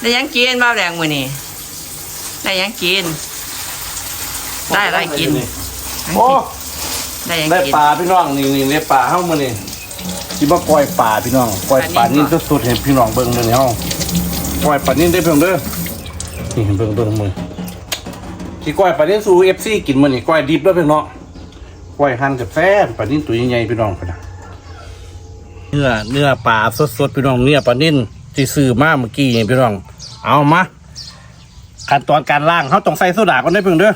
ได้หยังกินบ้าวแดงมือนี่ได้หยังกิน ได้อะไรกิน โอ้ได้หยังได้กิน ปลาพี่น้องนี่นี่ได้ปลาเฮ้ามานี่คิดว่าก้อยปลาพี่น้องก้อยปลาอันนี้นี่สุดๆเห็นพี่น้องเบิ่งเลยเฮ้าก้อยปลานี่ได้เพิ่มเด้อนี่เบิ่งเบิ่งมือที่ก้อยปลานี่สู่เอฟซีกินมานี่ก้อยดิบแล้วพี่น้องก้อยหั่นกับแซ่บปลานี่ตัวใหญ่ๆพี่น้องพี่นะเนื้อเนื้อปลาสดๆพี่น้องเนื้อปลานิ่น ที่ซื้อมาเมื่อกี้นี่พี่น้อง เอามาขั้นตอนการล่างเขาต้องใส่โซดาก่อนได้เพิ่งเด้อ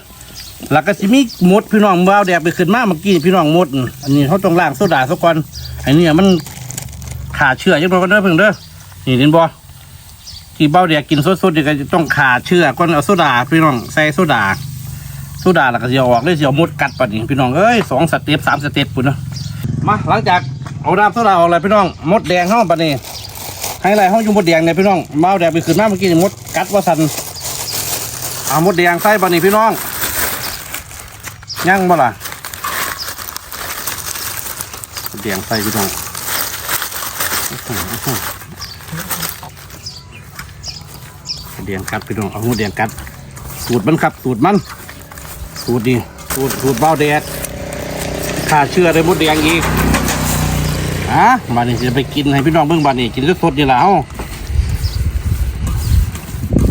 แล้วก็สิมีมดพี่น้องว้าวแดดไปขึ้นมาเมื่อกี้พี่น้องมดอันนี้เขาต้องล้างโซดาซะก่อนไอ้นี่มันขาเชื้อยังไงก็เด้เพิ่งเด้อนี่เห็นบ่ที่เบ้าแดดกินสดๆเดี๋ยวก็จะต้องขาเชื้อก่อนเอาโซดาพี่น้องใส่โซดาโซดาแล้วก็จะออกเลยจะเอามดกัดปัดนี่พี่น้องเอ้ยสองสเต็ปสามสเต็ปปุ่นเนาะมาหลังจากเอาน้ำโซดาออกเลยพี่น้องมดแดงเข้าปัดนี่ ให้ไรเขาอยู่มดแดงเนี่ยพี่น้องเบ้าแดดไปขึ้นมาเมื่อกี้มดกัดว่าสันเอามดแดงใส่ปัดนี่พี่น้องยังบ่ล่ะเดียงใส่พี่น้องเดียงกัดพี่น้องเอาหูเดียงกัดสูตรมันครับสูตรมันสูตรนี่สูตรสูตรเบ้าแดดข้าเชื่อได้มดแดงอีก ฮะบานนี้จะไปกินให้พี่น้องเบิ่งบานนี้กินสดๆนี่และเอ้า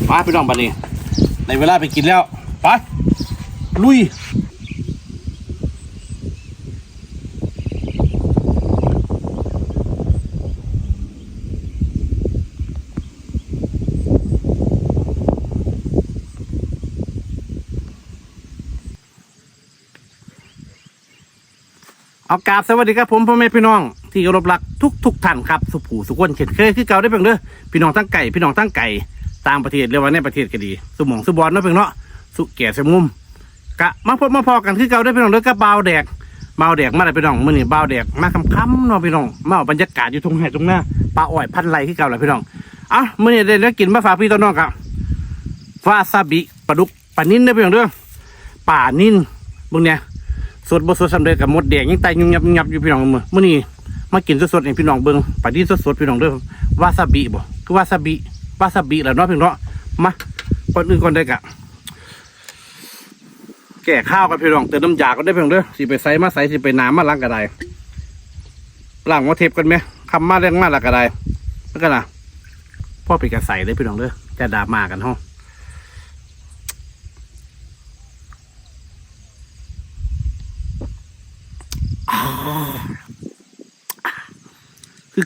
มาพี่น้องบานนี้ในเวลาไปกินแล้วไปลุยเอากราบสวัสดีครับผมพ่อแม่พี่น้อง ที่เคารพรักทุกทุกท่านครับสุผูสุขคนเช่นเคยคือเก่าได้เพียงเด้อพี่น้องทั้งไก่พี่น้องทั้งไก่ต่างประเทศเรียกว่าในประเทศก็ดีสุหมองสุบอลเนาะเพียงเนาะสุแก่สมุมกะมาพบมาพอกันคือเก่าได้เพียงเด้อกับเบาแดกเบาแดกมาได้พี่น้องมื้อนี้เบาแดกมาค่ำๆเนาะพี่น้องมาเอาบรรยากาศอยู่ตรงไหนตรงหน้าปลาอ้อยพันไรคือเก่าแหละพี่น้องอะมื้อนี้ได้แล้วกินมาฝากพี่ต้นน้องครับวาซาบิปลาดุกปลานิ่นได้อพี่น้องเด้อป่านิ่นมึงเนี่ยสดบ่สดสำเร็จกับมดแดงยังไตยุ่งยับยับอยู่พี่น้องมือมื้อนี้ มากินสดๆให้พี่น้องเบิ่งปลาดิ้นสดๆพี่น้องเด้อวาซาบิบ่คือวาซาบิวาซาบิแหล้วเนาะพี่น้องเนาะมาก่อนอื่นก่อนได้กะแก่ข้าวกันพี่น้องเติมน้ำยาก็ได้พี่น้องเด้อสิไปใส่มาใส่สิไปน้ำมาล้างก็ได้ล้างมาเทปกันไหมคำมาเรื่องมาละก็ได้แล้วกันนะพ่อไปกระใส่เลยพี่น้องเด้อจะดามากันห้อง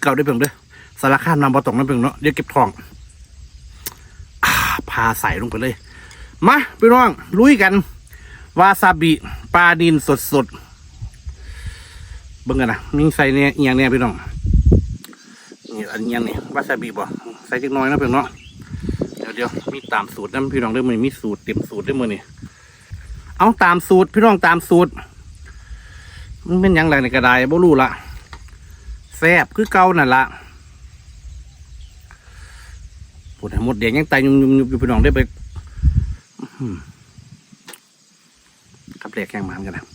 เก่าได้เพียงเด้อสารคามนำบอตกนั่นเพียงเนาะเดี๋ยวเก็บทองพาใส่ลงไปเลย มาพี่น้องลุยกัน วาซาบิปลาดินสดสดเบิ่งกันนะมีใส่เนี่ยอย่างเนี่ยพี่น้องนี่อันอหย่างนี่วาซาบิบ่ใส่จักน้อยนะเพียงเนาะเดี๋ยวเดี๋ยวมีตามสูตรนะพี่น้องเด้อมันมีสูตรเต็มสูตรเด้อมือนี่เอาตามสูตรพี่น้องตามสูตรมันเป็นยังไงในกระไดบ่รู้ละ ซ่บคือเก่านั่นละปวดหมดแดงยังไตยุมยุ่มยุ่มอยู่พี่น้องได้ไปกับแหลกแข่งมันกันนะ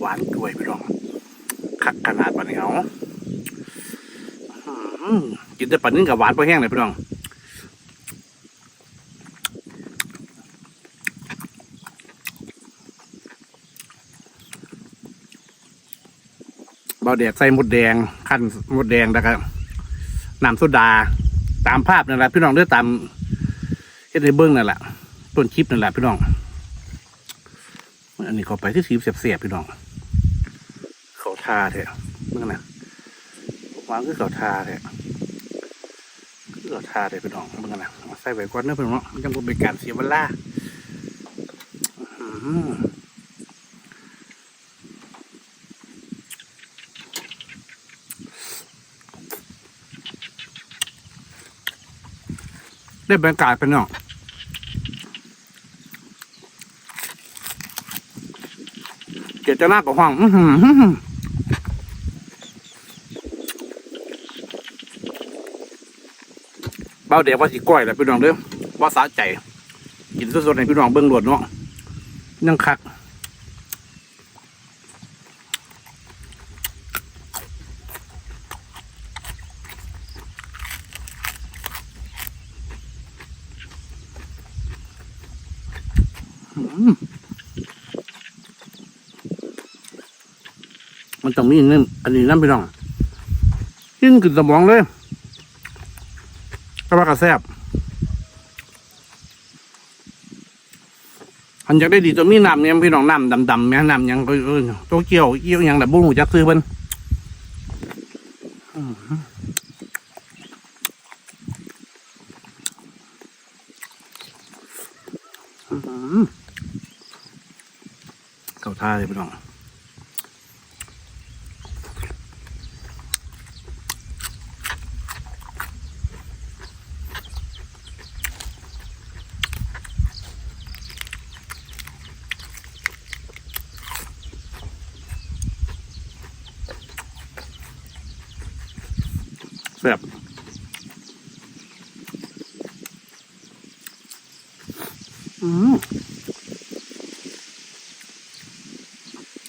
หวานด้วยพี่น้องคักขนาดปานนี้เอา กินแต่ปลานึ่งกับหวานพอแห้งเลยพี่น้องเบาแดดใส่หมดแดงขั้นหมดแดงแล้วก็น้ำโซดา ตามภาพนั่นแหละพี่น้องเด้วยตามเฮ็ดในเบิ้องนั่นแหละต้นคลิปนั่นแหละพี่น้องอันนี้เขาไปที่สีเสียบๆพี่น้องเขาทาเถอะเมื่อนะ วางคือเขาทาเถอะเลือทาได้พี่น้องเบิ่งกันนะใส่ไว้ก่อนเนอะพี่น้องเนาะมันจังบ่เป็นการเสียเวลาได้บรรยากาศเป็นเนาะเกียรติหน้ากับห้อง อื้อหือ บ้าเดี๋ยวว่าสิก้อยแหละพี่น้องเด้อว่าสาใจ กินสดๆในพี่น้องเบิ้องหลดเนาะยังคักมันต้องมีนั่นอันนี้นั่นพี่น้องกินขึ้นสมองเลย ก็ว่ากระแซบอันอยากได้ดีตัวมีน้ำเนี่ยพี่น้องน้ำดำๆแม่น้ำยังก็เออโตเกี่ยวเกี่ยวยังแบบบุ้งหูจักซื้อเพิ่นเข้าท่าเลยพี่น้อง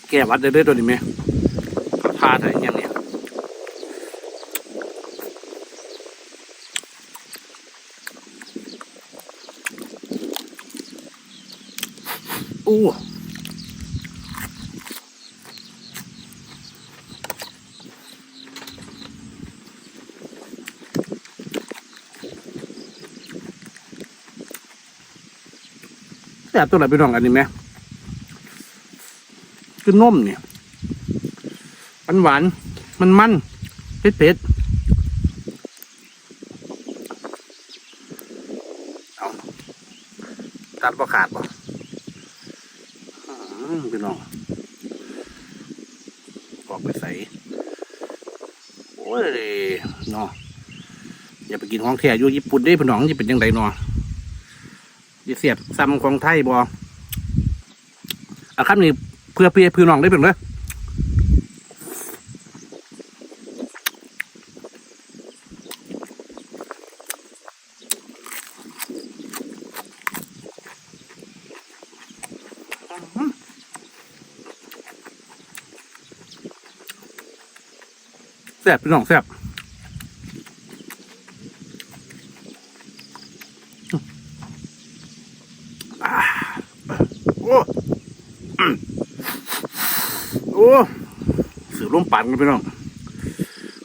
แก้วัดได้ด้วยตัวนี้ไหมก็ทาใส่อย่างเนี้ยอู้ บตัวไหนไปลองอันนี้ไหมคือนมเนี่ยมันหวานมันมันเผ็ดเผ็ดเอาตัดประขาดป่ะพี่น้องออกไปใส่โอ้ยเนาะอย่าไปกินของแท้อยู่ญี่ปุ่นได้พี่น้องจะเป็นยังไงเนาะ เสียบซ้ำของไทยบ่เอาครับนี่เพื่อเพื่อพี่น้องได้เป็นเลยแซ่บพี่น้องแซ่บอ่าโอ้อืมโอ้ สือลมกันพี่น้อง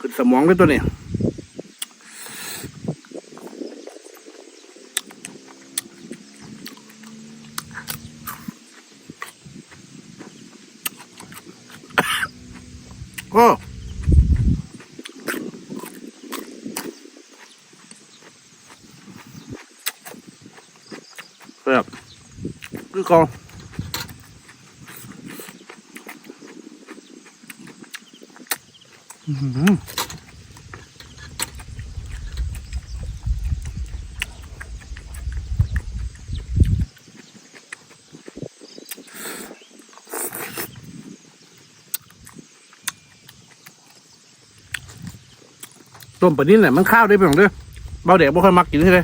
ขึ้นสมองเลยตัวนี้โอ้แซ่บคือกองอื้อหือ ต้มปลานิ่นเนี่ยมันข้าวได้เปล่าเด้อเบาเด็กบ่ค่อยมักกินใช่ไหม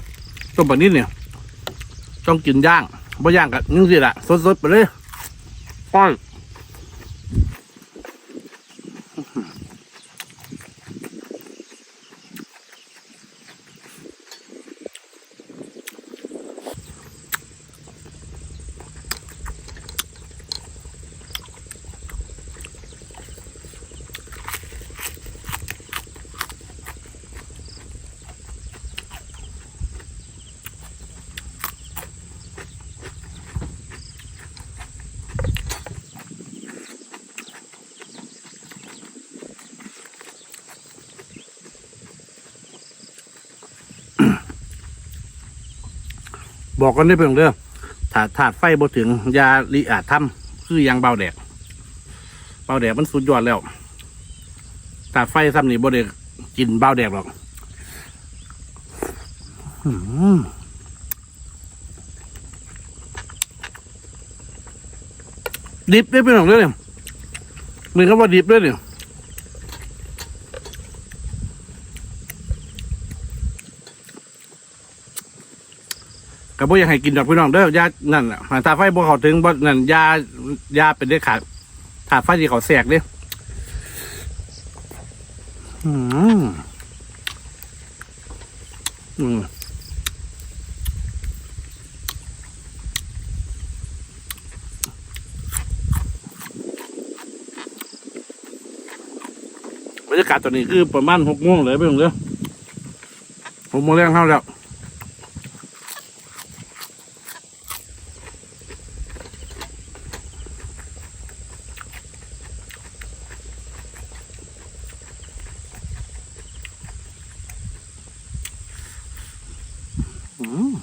ต้มปลานิ่นเนี่ย ต้องกินย่างบ่ย่างกับนึ่งสิละสดๆไปเลยป้อย บอกกันได้เพียงเด้อถาดถาดไฟบ่ถึงยาลิอาจทำคือยางเบาแดดเบาแดดมันสุดยอดแล้วถาดไฟซ้ำนี่บ่ได้กินเบาแดดหรอกดิบได้เป็นของเด้อเนี่ยหนึ่งคำว่าดิบด้วยเนี่ย กแต่บ่อยากให้กินดอกพี่น้องเด้อยานั่นน่ะหาตาไฟบ่เขาถึงบ่นั่นยายาเป็นได้ขาดถาดไฟที่เขาแสกเด้อืมอืมบรรยากาศตอนนี้คือประมาณหกโมงเลยพี่น้องเด้อหกโมงแรงเท่าแล้ว อืม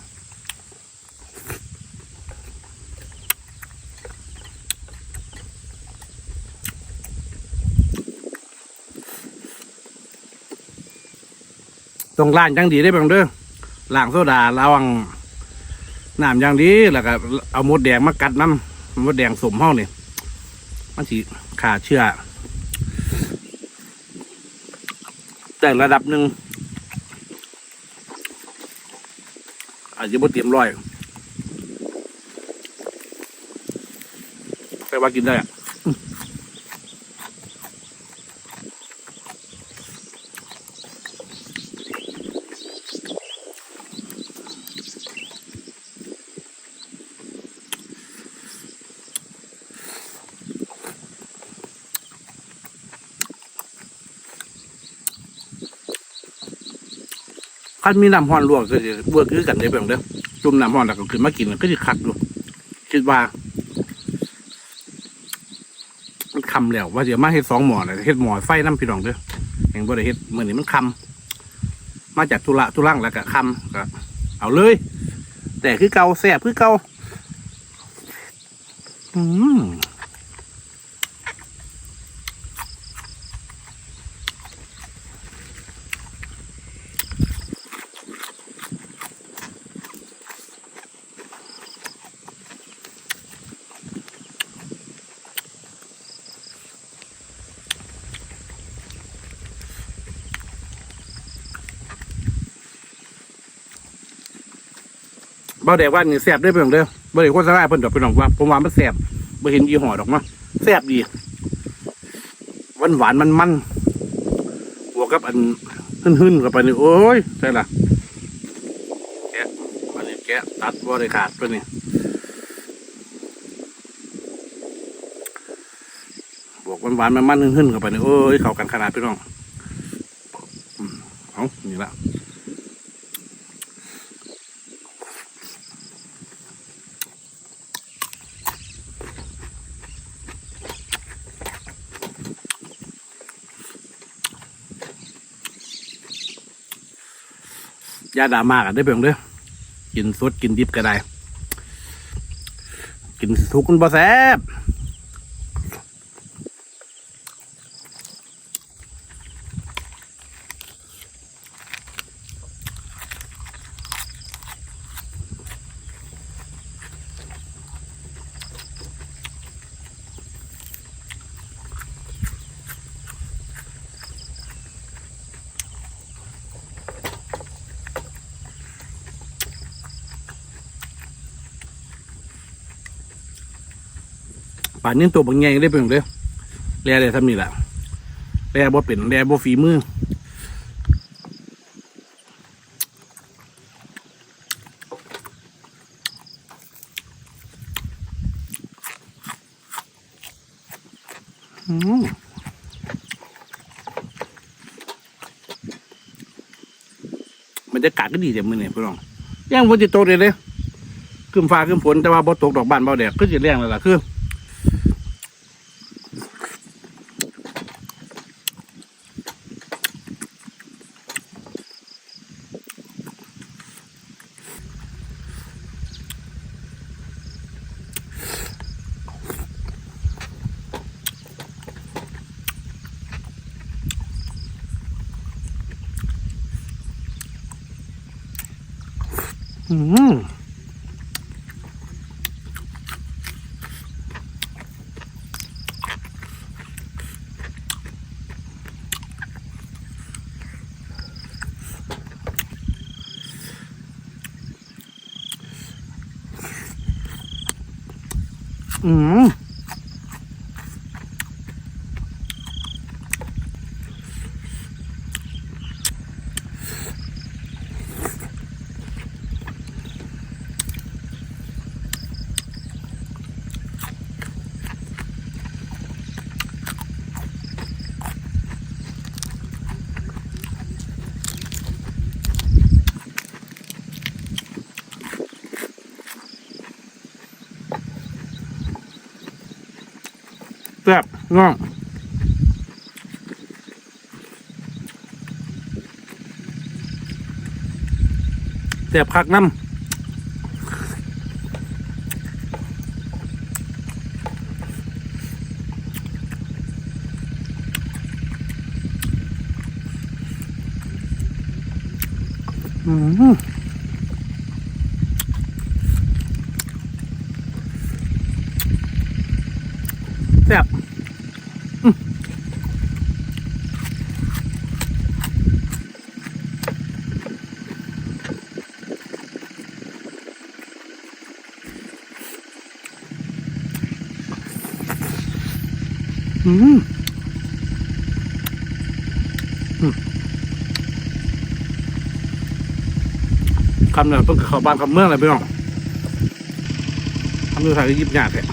ตรงล้านจังดีได้เบ้างเด้อล้างโซดาระวังน้ำอย่างดีแล้วก็เอามดแดงมากัดน้ำมดแดงสมห้องนี่มันสิขาเชื่อ แต่ระดับหนึ่งอาจจะบ่เตรียมร้อยแต่ว่ากินได้อะ คันมีน้ำห้อนลวกก็จะเบื่อคือกันได้เพียงเด้อจุ่มน้ำห้อนแล้วก็ขึ้นมากินก็จะคักอยู่คิดว่ามันคำแล้ว ว่าจะมาเฮ็ดสองหมอเลยเฮ็ดหมอไฟน้ำพี่น้องเด้อแห่งบ่ได้เฮ็ดเมื่อนี้มันคำมาจากตุระตุลังแล้วก็คำก็เอาเลย แต่คือเกาแสบคือเกาอืม บ่ได้ว่านี่แสบได้อพี่น้องเด้อบ่ได้โฆษณาเพิ่นดอกพี่น้องว่าผมว่ามันแสบบ่เห็นยี่ห้อดอกเนาะแสบดีหวานหวานมันมันบวกกับอันหึ่นๆกับไปนี่โอ้ยใช่ล่ะแกะอันนี้แกะตัดบ่ได้ขาดไปนี่บวกหวานหวานมันมันหึ่นๆกับไปนี่โอ้ยเข้ากันขนาดพี่น้องอืมเอานี่ละาดราม่ากันได้เพียงเด้อกินสดกินดิบก็ได้ กินทุกคนบ่แซ่บ ป่านนี้ตัวบางแงได้เพียงเด้อแล่ได้ทำนี่แหละแล่บ่เป็นแล่บ่ฝีมืออืมบรรยากาศก็ดีแต่มือเนี่ยพี่น้องย่างฝนจะตกเลยเลยขึ้นฟ้าขึ้นฝนแต่ว่าบ่ตกดอกบานเบ่แดดก็จะเลี้ยงแล้วล่ะคือ อืม อืมแซ่บ ง่องแซ่บคักน้ำอืมแซ่บ อืมคำเนี่ยเพิ่งเข้าบ้านคำเมืองเลยพี่น้องคำดูไทยยิบหยาดเลย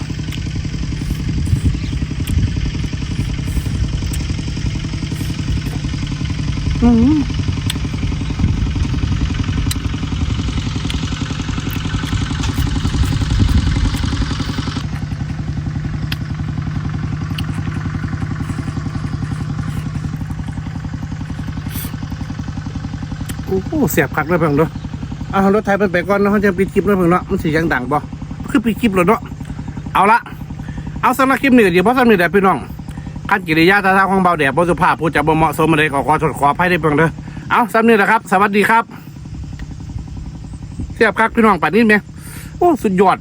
อืม โอ้เสียบคักเลยเพิ่งเนาะเอารถไทยเป็นไปก่อนเนาะเขาจะปิดคลิปเลยเพิ่งเนาะมันสียังดังบ่คือปิดคลิปเลยเนาะเอาละเอาสำหรับคลิปนี้เดี๋ยวเพราะสำหรับนี้แดดพี่น้องคันกิริยาท่าทางของเบาแดดบสุภาพพูดจาบ่เหมาะสมอะไรขอขอถดขออภัยได้เพิ่งเด้อเอาสำหรับนี้นะครับ สวัสดีครับเสียบคักพี่น้องป่านนี้ไหมโอ้สุดยอด